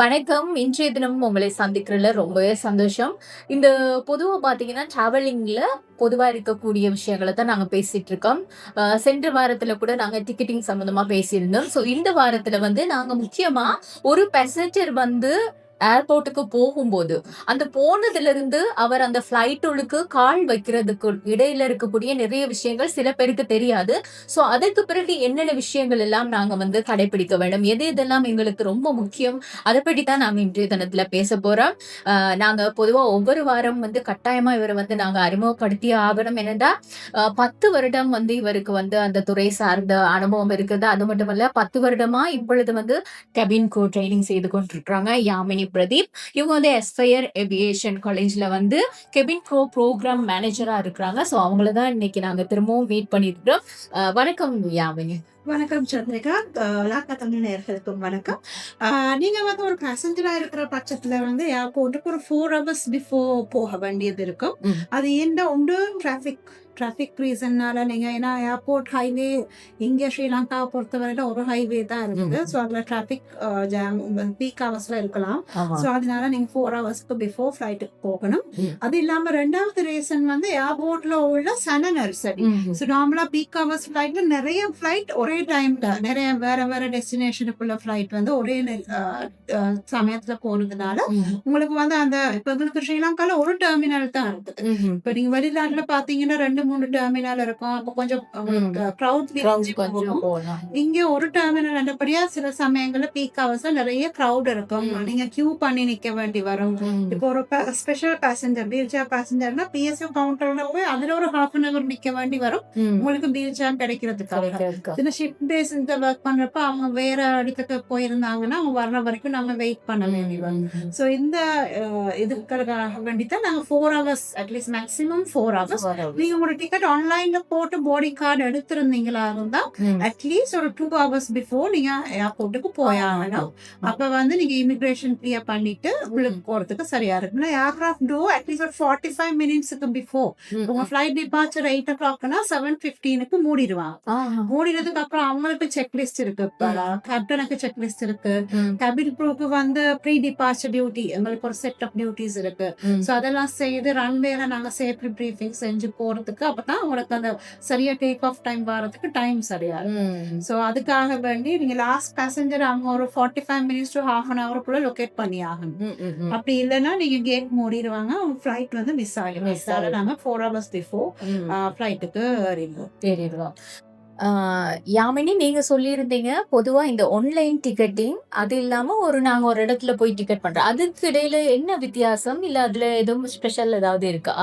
வணக்கம். இன்றைய தினம் உங்களை சந்திக்கிறதுல ரொம்பவே சந்தோஷம். இந்த பொதுவாக பார்த்தீங்கன்னா ட்ராவலிங்கில் பொதுவாக இருக்கக்கூடிய விஷயங்களை தான் நாங்கள் பேசிகிட்டு இருக்கோம். சென்ற வாரத்தில் கூட நாங்கள் டிக்கெட்டிங் சம்மந்தமாக பேசியிருந்தோம். ஸோ இந்த வாரத்தில் வந்து நாங்கள் முக்கியமாக ஒரு பேசஞ்சர் வந்து ஏர்போர்ட்டுக்கு போகும்போது அந்த போனதுல இருந்து அவர் அந்த ஃபிளைட்டுக்கு கால் வைக்கிறதுக்கு இடையில இருக்கக்கூடிய நிறைய விஷயங்கள் சில பேருக்கு தெரியாது. ஸோ அதற்கு பிறகு என்னென்ன விஷயங்கள் எல்லாம் நாங்க வந்து கடைபிடிக்க வேண்டும்? எது எதெல்லாம் எங்களுக்கு ரொம்ப முக்கியம்? அதை பற்றி தான் நாங்க இன்றைய தினத்துல பேச போறோம். நாங்க பொதுவா ஒவ்வொரு வாரம் வந்து கட்டாயமா இவரை வந்து நாங்க அறிமுகப்படுத்தியே ஆகணும் என்னடா பத்து வருடம் வந்து இவருக்கு வந்து அந்த துறை சார்ந்த அனுபவம் இருக்குது. அது மட்டுமல்ல பத்து வருடமா இப்பொழுது வந்து கெபின் கோ ட்ரைனிங் செய்து கொண்டிருக்கிறாங்க. யாமினி பிரதீப். இவங்க வந்து எஸ்பயர் ஏவியேஷன் காலேஜ்ல வந்து கெபின் க்ரோ ப்ரோக்ராம் மேனேஜரா இருக்கிறாங்க. ஸோ அவங்கள தான் இன்னைக்கு நாங்க திரும்பவும் மீட் பண்ணியிருக்கிறோம். ஆஹ் வணக்கம் யாமினி வணக்கம் சந்திரிகா. லாக்கா தமிழ் நேர்களுக்கும் வணக்கம். ஆஹ் நீங்க வந்து ஒரு பேசஞ்சரா இருக்கிற பட்சத்துல வந்து ஏர்போர்ட்டுக்கு ஒரு ஃபோர் ஹவர்ஸ் பிஃபோர் போக வேண்டியது இருக்கும். அது என்ன உண்டு? டிராஃபிக் டிராஃபிக் ரீசன்னால நீங்க ஏன்னா ஏர்போர்ட் ஹைவே இங்க ஸ்ரீலங்காவை பொறுத்தவரையில ஒரு ஹைவே தான் இருக்குது. ம். ஸோ அதுல டிராஃபிக் ஜாம் பீக் ஹவர்ஸ்ல இருக்கலாம். ஸோ அதனால நீங்க ஃபோர் ஹவர்ஸ்க்கு பிஃபோர் ஃபிளைட்டுக்கு போகணும். அது இல்லாம ரெண்டாவது ரீசன் வந்து ஏர்போர்ட்ல உள்ள சன நெரிசல் ம். ஸோ நார்மலா பீக் ஹவர்ஸ் ஃப்ளைட்ல நிறைய ஃப்ளைட் ஒரே டைம்ல நிறைய வேற வேற டெஸ்டினேஷனுக்குள்ள ஃப்ளைட் வந்து ஒரே சமயத்துல போனதுனால. உங்களுக்கு வந்து அந்த இப்ப உங்களுக்கு ஸ்ரீலங்கால ஒரு டெர்மினல் தான் இருக்குது. இப்ப நீங்க வெளிநாட்டுல பாத்தீங்கன்னா ரெண்டு மூணு டெர்மினல் இருக்கும் அப்போ கொஞ்சம் க்ரௌட். இங்க ஒரு டெர்மினல் நல்லபடியா சில சமயங்கள்ல பீக் ஹவர்ஸ்ல நிறைய க்ரௌட் இருக்கும். நீங்க கியூ பண்ணி நிக்க வேண்டி வரும். இப்போ ஒரு ஸ்பெஷல் பேசஞ்சர் வீல் சேர் பேசஞ்சர்னா பிஎஸ்எஃ கவுண்டர்ல போய் அதுல ஒரு ஹாஃப் அன் அவர் நிக்க வேண்டி வரும். உங்களுக்கு வீல் சேர் கிடைக்கிறதுக்காக ஷிஃப்ட் இந்த ஒர்க் பண்றப்ப அவங்க வேற இடத்துக்கு போயிருந்தாங்கன்னா அவங்க வர்ற வரைக்கும் நம்ம வெயிட் பண்ண வேண்டி வரும் ம். ஸோ இந்த இதுக்காக வேண்டி தான் நாங்கள் four hours at least maximum four hours நீங்க உங்களோட டிக்கெட் ஆன்லைன்ல போட்டு போர்டிங் கார்டு எடுத்திருந்தீங்களா இருந்தா ம். அட்லீஸ்ட் ஒரு டூ ஹவர்ஸ் பிஃபோர் நீங்க ஏர்போர்ட்டுக்கு போயாகணும். அப்ப வந்து நீங்க இமிகிரேஷன் கிளியர் பண்ணிட்டு உள்ளுக்கு போறதுக்கு சரியா இருக்கும். ஏர்கிராஃப்ட் டோ அட்லீஸ்ட் ஒரு ஃபார்ட்டி ஃபைவ் மினிட்ஸுக்கு பிஃபோர் ம். உங்க ஃபிளைட் டிபார்ச்சர் எயிட் ஓ கிளாக்னா செவன் ஃபிஃப்டீனுக்கு மூடிடுவாங்க. மூடினதுக்கு அப்புறம் அவங்களுக்கு செக்லிஸ்ட் இருக்கு கேப்டனுக்கு செக்லிஸ்ட் இருக்கு. கேபின் க்ரூக்கு வந்து ப்ரீ டிபார்ச்சர் டியூட்டி எங்களுக்கு ஒரு செட் ஆஃப் டியூட்டிஸ் இருக்கு. ஸோ அதெல்லாம் செய்து ரன்வேல நாங்க சேஃப்டி ப்ரீஃபிங் செஞ்சு போறதுக்கு அப்பதான் உங்களுக்கு அந்த சரியா டேக் ஆஃப் டைம் வரதுக்கு டைம் சரியா. ஸோ அதுக்காக வேண்டி நீங்க லாஸ்ட் பேசஞ்சர் அவங்க ஒரு forty five minutes to half an ஹவருக்குள்ள locate பண்ணி ஆகணும். அப்படி இல்லைன்னா நீங்க கேட் மூடிடுவாங்க அவங்க ஃபிளைட் வந்து மிஸ் ஆகிடும் மிஸ் ஆகிடும். நாங்கள் ஃபோர் ஹவர்ஸ் பிஃபோர். ஃப்ளைட்டுக்கு ஏறிடுவோம் யாமினி நீங்க சொல்லியிருந்தீங்க. பொதுவா இந்த ஆன்லைன் டிக்கெட்டிங் அது இல்லாம ஒரு நாங்க ஒரு இடத்துல போய் டிக்கெட் பண்றோம். அதுக்கு இடையில என்ன வித்தியாசம்? இல்ல அதுல எதுவும் ஸ்பெஷல் ஏதாவது இருக்கா?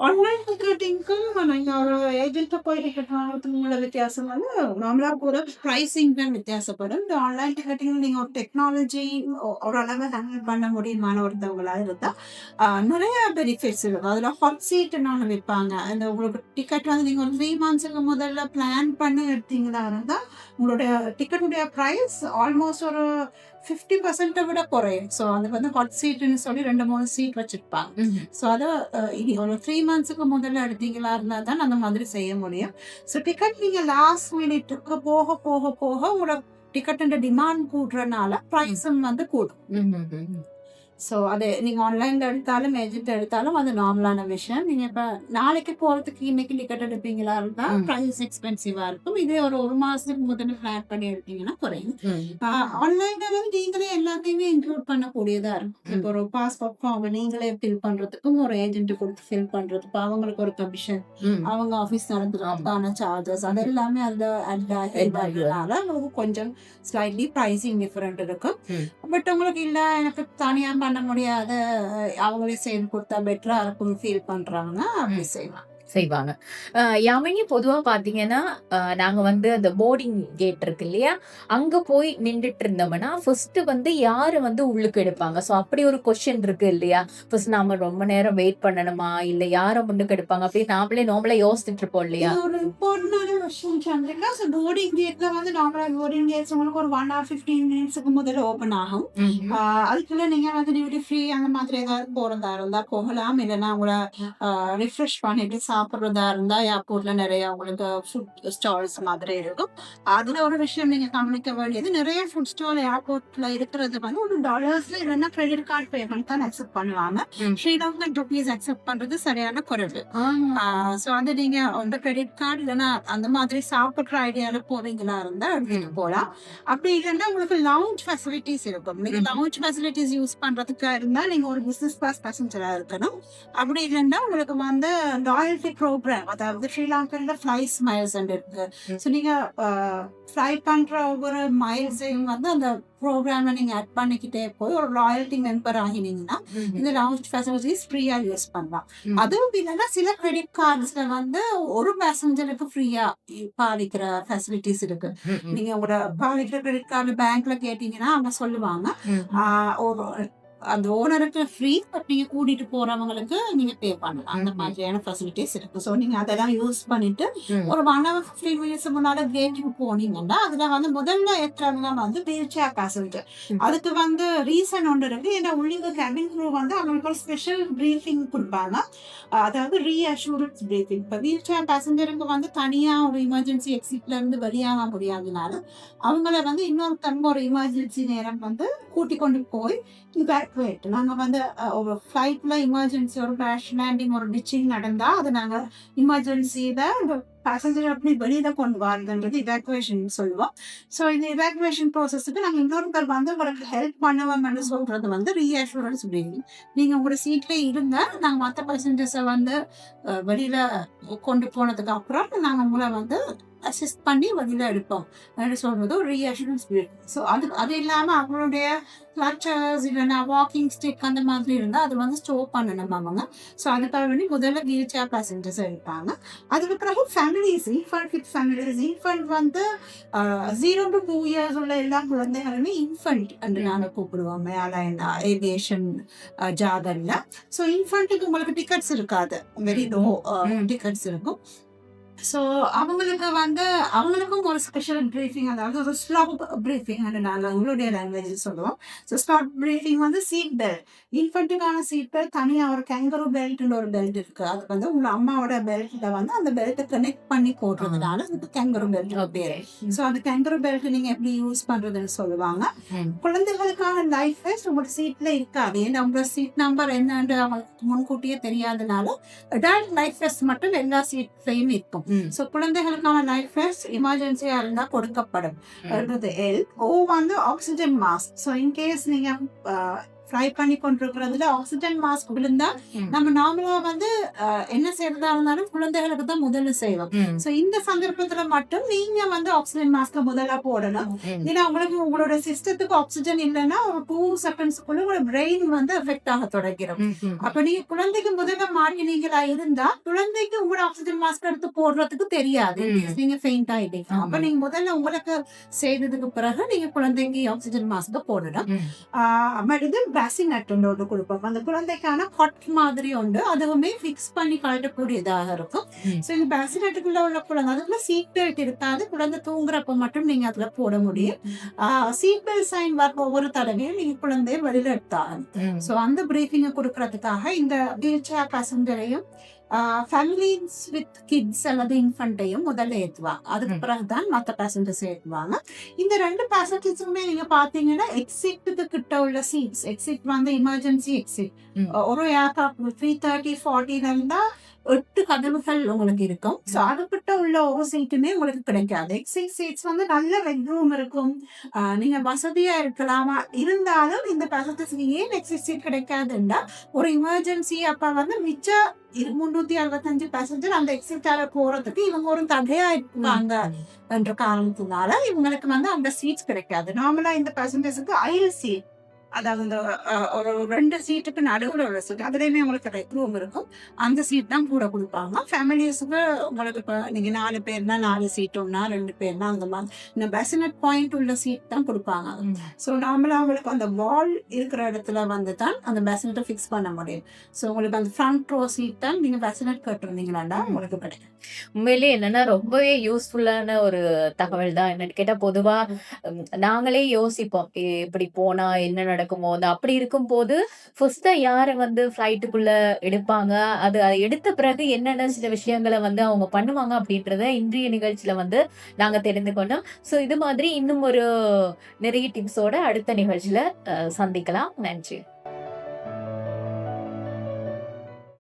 ஆன்லைன் டிக்கெட்டிங்க்கும் நீங்கள் ஒரு ஏஜென்ட்டை போய் டிக்கெட் வாங்குறதுக்கு உள்ள வித்தியாசம் வந்து நார்மலாக கூட ப்ரைஸிங் தான் வித்தியாசப்படும் இந்த ஆன்லைன் டிக்கெட்டிங் நீங்கள் ஒரு டெக்னாலஜி ஓரளவு ஹேண்டில் பண்ண முடியுமான ஒருத்தவங்களாக இருந்தால் நிறைய பெனிஃபிட்ஸ் இருக்கும் அதில் ஹாட் சீட்டுன்னு விற்பாங்க அந்த உங்களுக்கு டிக்கெட் வந்து நீங்கள் ஒரு த்ரீ மந்த்ஸுக்கு முதல்ல பிளான் பண்ணி எடுத்தீங்களா இருந்தால் உங்களுடைய டிக்கெட்டுடைய ப்ரைஸ் ஆல்மோஸ்ட் ஒரு ஃபிஃப்டி பர்சன்ட்டை விட குறையும். ஸோ அது வந்து ஹாட் சீட்டுன்னு சொல்லி ரெண்டு மூணு சீட் வச்சுருப்பாங்க. ஸோ அதை இனி ஒரு த்ரீ மந்த்ஸுக்கு முதல்ல எடுத்தீங்களா இருந்தால் தான் அந்த மாதிரி செய்ய முடியும். ஸோ டிக்கெட் நீங்கள் லாஸ்ட் மினிட்டுக்கு போக போக போக உங்களோட டிக்கெட்டுன்ற டிமாண்ட் கூடுறனால ப்ரைஸும் வந்து கூடும். ஸோ அது நீங்கள் ஆன்லைனில் எடுத்தாலும் ஏஜென்ட் எடுத்தாலும் அது நார்மலான விஷயம். நீங்கள் இப்போ நாளைக்கு போகிறதுக்கு இன்னைக்கு டிக்கெட் எடுப்பீங்களா இருந்தால். ப்ரைஸ் எக்ஸ்பென்சிவாக இருக்கும். இதே ஒரு ஒரு மாதத்துக்கு முதல்ல பிளான் பண்ணி எடுத்தீங்கன்னா குறையும். ஆன்லைன்ல நீங்களே எல்லாத்தையுமே இன்க்ளூட் பண்ணக்கூடியதா இருக்கும். இப்போ ஒரு பாஸ்போர்ட் ஃபார்ம் நீங்களே ஃபில் பண்றதுக்கும் ஒரு ஏஜென்ட் கொடுத்து ஃபில் பண்றதுக்கு அவங்களுக்கு ஒரு கமிஷன் அவங்க ஆஃபீஸ் நடத்துறதுக்கான சார்ஜஸ் அது எல்லாமே அட் ஆகிறதுனால உங்களுக்கு கொஞ்சம் ஸ்லைட்லி ப்ரைஸிங் டிஃபரெண்ட் இருக்கும். பட் உங்களுக்கு இல்ல எனக்கு தனியா பண்ண முடியாத அவங்களே செய்து கொடுத்தா பெட்டரா இருக்கும் ஃபீல் பண்றாங்கன்னா அப்படி செய்யலாம். செய்வாங்க. யாமினி பொதுவா பாத்தீங்கன்னா ஆஹ் நாங்க வந்து அந்த போர்டிங் கேட் இருக்கு இல்லையா? அங்க போய் நின்றுட்டு இருந்தோம்னா ஃபர்ஸ்ட் வந்து யாரு வந்து உள்ளுக்கு எடுப்பாங்க? சோ அப்படி ஒரு கொஸ்டின் இருக்கு இல்லையா? ஃபர்ஸ்ட் நாம ரொம்ப நேரம் வெயிட் பண்ணணுமா? இல்ல யார முன்னுக்கு எடுப்பாங்க? அப்படின்னு நாமளே நாமளே யோசிச்சுட்டு இருப்போம் இல்லையா? ஒரு விஷயம் சந்திரிகா ஸோ போர்டிங் கேட்ல வந்து நார்மலாக போர்டிங் கேட்ஸ் உங்களுக்கு ஒரு ஒன் ஹவர் ஃபிஃப்டீன் மினிட்ஸுக்கு முதல்ல ஓப்பன் ஆகும். அதுக்குள்ள நீங்க வந்து டியூட்டி ஃப்ரீ அந்த மாதிரி ஏதாவது போறதா இருந்தா போகலாம். இல்லைன்னா உங்களை ரிஃப்ரெஷ் பண்ணிட்டு சாப்பிடுறதா இருந்தா ஏர்போர்ட்ல நிறைய உங்களுக்கு ஃபுட் ஸ்டால்ஸ் மாதிரி இருக்கும். அதுல ஒரு விஷயம் நீங்க கவனிக்க வேண்டியது நிறைய ஃபுட் ஸ்டால் ஏர்போர்ட்ல இருக்கிறது வந்து ஒரு டாலர்ஸ்ல இல்லைன்னா கிரெடிட் கார்டு பேமெண்ட் தான் அக்செப்ட் பண்ணுவாங்க. ஸ்ரீலங்கன் ருபீஸ் அக்செப்ட் பண்றது சரியான குறைவு. ஸோ வந்து நீங்க உங்க கிரெடிட் கார்டு இல்லைன்னா அந்த மாதிரி சாப்பிடுற ஐடியால போறீங்களா இருந்தா எடுத்துட்டு போகலாம் அப்படி இல்லைன்னா உங்களுக்கு லவுஞ்ச் ஃபெசிலிட்டிஸ் இருக்கும். நீங்க. லவுஞ்ச் ஃபெசிலிட்டிஸ் யூஸ் பண்றதுக்கு இருந்தா நீங்க ஒரு பிசினஸ் கிளாஸ் பேசஞ்சரா இருக்கணும். அப்படி இல்லைன்னா உங்களுக்கு வந்து லாயல்டி ப்ரோக்ராம் அதாவது ஸ்ரீலங்கன்ல ஃப்ளை ஸ்மைல்ஸ் இருக்கு. ஸோ நீங்க ஃப்ளை பண்ற ஒவ்வொரு மைல்ஸையும் வந்து அந்த ப்ரோக்ராம்ல நீங்க ஆட் பண்ணிக்கிட்டே போய் ஒரு லாயல்டி மெம்பர் ஆகினீங்கன்னா இந்த லவுஞ்ச் ஃபெசிலிட்டிஸ் ஃப்ரீயா யூஸ் பண்ணலாம். அதுவும் இல்லைன்னா சில கிரெடிட் கார்ட்ஸ்ல வந்து ஒரு பேசஞ்சருக்கு ஃப்ரீயா பாதிக்கிற ஃபெசிலிட்டிஸ் இருக்கு. நீங்க உங்களோட பாதிக்கிற கிரெடிட் கார்டு பேங்க்ல கேட்டீங்கன்னா அவங்க சொல்லுவாங்க ஒரு அந்த ஓனருக்கு ஃப்ரீ பட் நீங்க கூட்டிட்டு போறவங்களுக்கு நீங்க பே பண்ணலாம். அந்த. மாதிரியான ஃபெசிலிட்டிஸ் இருக்கு. ஸோ நீங்க அதெல்லாம் யூஸ் பண்ணிட்டு ஒரு ஒன் ஹவர் ஃபிஃப்டீன் மினிட்ஸ் முன்னாடி கேட்டுக்கு போனீங்கன்னா அதுல வந்து முதல்ல ஏற்றவங்க வந்து வீல் சேர் பேசஞ்சர். அதுக்கு வந்து ரீசன் ஒன்று இருக்கு. ஏன்னா உள்ளிங்க கேபின் க்ரூ வந்து அவங்களுக்கு ஒரு ஸ்பெஷல் ப்ரீஃபிங் கொடுப்பாங்க. அதாவது ரீஅஷூரன்ஸ் ப்ரீஃபிங் இப்போ வீல் சேர் பேசஞ்சருக்கு வந்து தனியா ஒரு எமர்ஜென்சி எக்ஸிட்ல இருந்து வெளியாக முடியாதனால அவங்கள வந்து இன்னொருத்தவங்க ஒரு எமர்ஜென்சி நேரம் வந்து கூட்டி கொண்டு போய் எவாக்குவேட் நாங்கள் வந்து ஒரு ஃப்ளைட்டில் எமர்ஜென்சி ஒரு கிராஷ் லேண்டிங் ஒரு டிச்சிங் நடந்தால் அதை நாங்கள் எமர்ஜென்சியில பேசஞ்சர் அப்படி வெளியில் கொண்டு வரதுன்றது இவாக்குவேஷன் சொல்லுவோம். ஸோ இந்த இவாக்குவேஷன் ப்ராசஸுக்கு நாங்கள் இன்னொருத்தர் வந்து உங்களுக்கு ஹெல்ப் பண்ணுவோம்னு சொல்கிறது வந்து ரீஅஷூரன்ஸ் பிரீஃபிங் நீங்கள் உங்களோட சீட்லேயே இருந்தால் நாங்கள் மற்ற பேசஞ்சர்ஸை வந்து வெளியில் கொண்டு போனதுக்கு அப்புறம் நாங்கள் உங்களை வந்து அசிஸ்ட் பண்ணி வெளியில எடுப்போம் அப்படின்னு சொல்றது ஒரு ரீஅஷூரன்ஸ் பிரீஃபிங் ஸோ அது அது இல்லாம அவங்களுடைய கிளச்சர்ஸ் இல்லைன்னா வாக்கிங் ஸ்டிக் அந்த மாதிரி இருந்தால் அது வந்து ஸ்டோர் பண்ணணும் அவங்க. ஸோ அதுக்காக வேண்டி முதல்ல வீல் சேர் பேசஞ்சர்ஸ் எடுப்பாங்க. அதுக்கு பிறகு families infant with families infant வந்து ஜீரோ டு டூ இயர்ஸ் உள்ள எல்லா குழந்தைகளுமே இன்ஃபன்ட் என்று நாங்கள் கூப்பிடுவோம். மேலைன் ஏவியேஷன் ஜாதன்ல ஸோ இன்ஃபன்ட்டுக்கு உங்களுக்கு டிக்கெட்ஸ் இருக்காது. Very low. டிக்கெட்ஸ் இருக்கும். ஸோ அவங்களுக்கு வந்து அவங்களுக்கும் ஒரு ஸ்பெஷல் ப்ரீஃபிங் அதாவது ஒரு ஸ்லாப் ப்ரீஃபிங் நாங்கள் உங்களுடைய லாங்குவேஜ் சொல்லுவோம். ஸோ ஸ்லாப் ப்ரீஃபிங் வந்து சீட் பெல்ட் இன்ஃபன்ட்டுக்கான சீட் பெல்ட் தனியாக ஒரு கேங்கரு பெல்ட்னு ஒரு பெல்ட் இருக்கு. அது வந்து உங்க அம்மாவோட பெல்ட்ல வந்து அந்த பெல்ட்டை கனெக்ட் பண்ணி போடுறதுனால அது கேங்கரு பெல்ட் பேர். ஸோ அந்த கேங்கரு பெல்ட் நீங்க எப்படி யூஸ் பண்றதுன்னு சொல்லுவாங்க. குழந்தைகளுக்கான லைஃப் உங்களோட சீட்ல இருக்காது. ஏன்னா உங்களோட சீட் நம்பர் என்னன்னு அவங்களுக்கு முன்கூட்டியே தெரியாதனால அடல்ட் லைஃப் மட்டும் எல்லா சீட்லயும் இருக்கும். ஸோ குழந்தைகளுக்கான லைஃப் வெஸ்ட் எமர்ஜென்சியா இருந்தா கொடுக்கப்படும். எல் ஓ வந்து oxygen mask so in case நீங்க ஃப்ரை பண்ணி கொண்டிருக்கிறதுல ஆக்சிஜன் மாஸ்க் விழுந்தா நம்ம நார்மலா வந்து என்ன செய்யறதா இருந்தாலும் குழந்தைகளுக்கு தான் முதல்ல செய்வோம். ஸோ இந்த சந்தர்ப்பத்துல மட்டும் நீங்க வந்து ஆக்சிஜன் மாஸ்க முதல்ல போடணும். ஏன்னா உங்களுக்கு உங்களோட சிஸ்டத்துக்கு ஆக்சிஜன் இல்லைன்னா ஒரு டூ செகண்ட்ஸ்க்குள்ள உங்களோட பிரெயின் வந்து எஃபெக்ட் ஆக தொடங்கிடும் அப்ப நீங்க குழந்தைக்கு முதல்ல மாட்டினீங்களா இருந்தா குழந்தைக்கு உங்களோட ஆக்சிஜன் மாஸ்க் எடுத்து போடுறதுக்கு தெரியாது. நீங்க ஃபெயிண்ட் ஆயிட்டீங்க. அப்ப நீங்க முதல்ல உங்களுக்கு செய்ததுக்கு பிறகு நீங்க குழந்தைக்கு ஆக்சிஜன் மாஸ்க் போடணும். ஆஹ் இது பேசினட் ஒன்று கொடுப்போம் அந்த குழந்தைக்கான ஹாட் மாதிரி உண்டு அதுவுமே ஃபிக்ஸ் பண்ணி கழட்டக்கூடியதாக இருக்கும். ஸோ இந்த பேசினட்டுக்குள்ள உள்ள குழந்தை அதுக்குள்ள சீட் பெல்ட் இருக்காது குழந்தை தூங்குறப்ப மட்டும் நீங்க அதுல போட முடியும் சீட் பெல்ட் சைன் வர ஒவ்வொரு தடவையும் நீங்க குழந்தைய வெளியில எடுத்தாங்க ஸோ அந்த பிரீஃபிங்கை கொடுக்கறதுக்காக இந்த வீல் சேர் பேசஞ்சரையும் ஃபேமிலிஸ் வித் கிட்ஸ் அல்லது இன்ஃபண்ட்டையும் முதல்ல ஏற்றுவாங்க அதுக்கு ம். பிறகுதான் மற்ற பேசஞ்சர்ஸ் ஏற்றுவாங்க இந்த ரெண்டு பேசஞ்சர்ஸுமே நீங்க பாத்தீங்கன்னா எக்ஸிட்டுக்கு கிட்ட உள்ள சீட்ஸ் எக்ஸிட் வந்து எமர்ஜென்சி எக்ஸிட். ஒரு ஏர்க்ராஃப்ட் த்ரீ தேர்ட்டி ஃபார்ட்டில இருந்தா எட்டு கதவுகள் உங்களுக்கு இருக்கும். ஸோ அதுக்கிட்ட உள்ள ஒரு சீட்டுமே உங்களுக்கு கிடைக்காது. எக்ஸிட் சீட்ஸ் வந்து நல்ல பெட்ரூம் இருக்கும். ஆஹ் நீங்க வசதியா இருக்கலாமா? இருந்தாலும் இந்த பேசஞ்சர்ஸ்க்கு ஏன் எக்ஸிட் சீட் கிடைக்காதுன்னா ஒரு எமர்ஜென்சி அப்ப வந்து மிச்ச இரு- முன்னூத்தி அறுபத்தஞ்சு பேசஞ்சர் அந்த எக்ஸிட்டால போறதுக்கு இவங்க ஒரு தடையா இருப்பாங்க என்ற காரணத்தினால இவங்களுக்கு வந்து அந்த சீட்ஸ் கிடைக்காது நார்மலா இந்த ஐல் சீட் அதாவது இந்த ஒரு ரெண்டு சீட்டுக்கு நடுவில் உள்ள சீட் அதுலயுமே உங்களுக்கு ரெட் ரூம் இருக்கும். அந்த சீட் தான் கூட கொடுப்பாங்க. ஃபேமிலிஸுக்கு உங்களுக்கு இப்போ நீங்க நாலு பேர்னா நாலு சீட் ஒன்னா ரெண்டு பேர்னா அந்த மாதிரி இந்த பெசனட் பாயிண்ட் உள்ள சீட் தான் கொடுப்பாங்க. ஸோ நார்மலாக உங்களுக்கு அந்த வால் இருக்கிற இடத்துல வந்து தான் அந்த பெசனட்டை ஃபிக்ஸ் பண்ண முடியும். ஸோ உங்களுக்கு அந்த ஃப்ரண்ட் ரோ சீட் தான் நீங்கள் பெசனட் கட்டுறீங்களாண்டா உங்களுக்கு கிடைக்கும். உண்மையிலேயே என்னன்னா ரொம்பவே யூஸ்ஃபுல்லான ஒரு தகவல் தான் என்னன்னு கேட்டா பொதுவா உம், நாங்களே யோசிப்போம். இப்படி போனா என்ன நடக்குமோ? அந்த அப்படி இருக்கும்போது ஃபர்ஸ்டா யாரை வந்து ஃப்ளைட்டுக்குள்ள எடுப்பாங்க? அது அதை எடுத்த பிறகு என்னென்ன சில விஷயங்களை வந்து அவங்க பண்ணுவாங்க அப்படின்றத இன்றைய நிகழ்ச்சியில வந்து நாங்க தெரிந்து கொண்டோம். ஸோ இது மாதிரி இன்னும் ஒரு நிறைய டிப்ஸோட அடுத்த நிகழ்ச்சியில சந்திக்கலாம். நன்றி.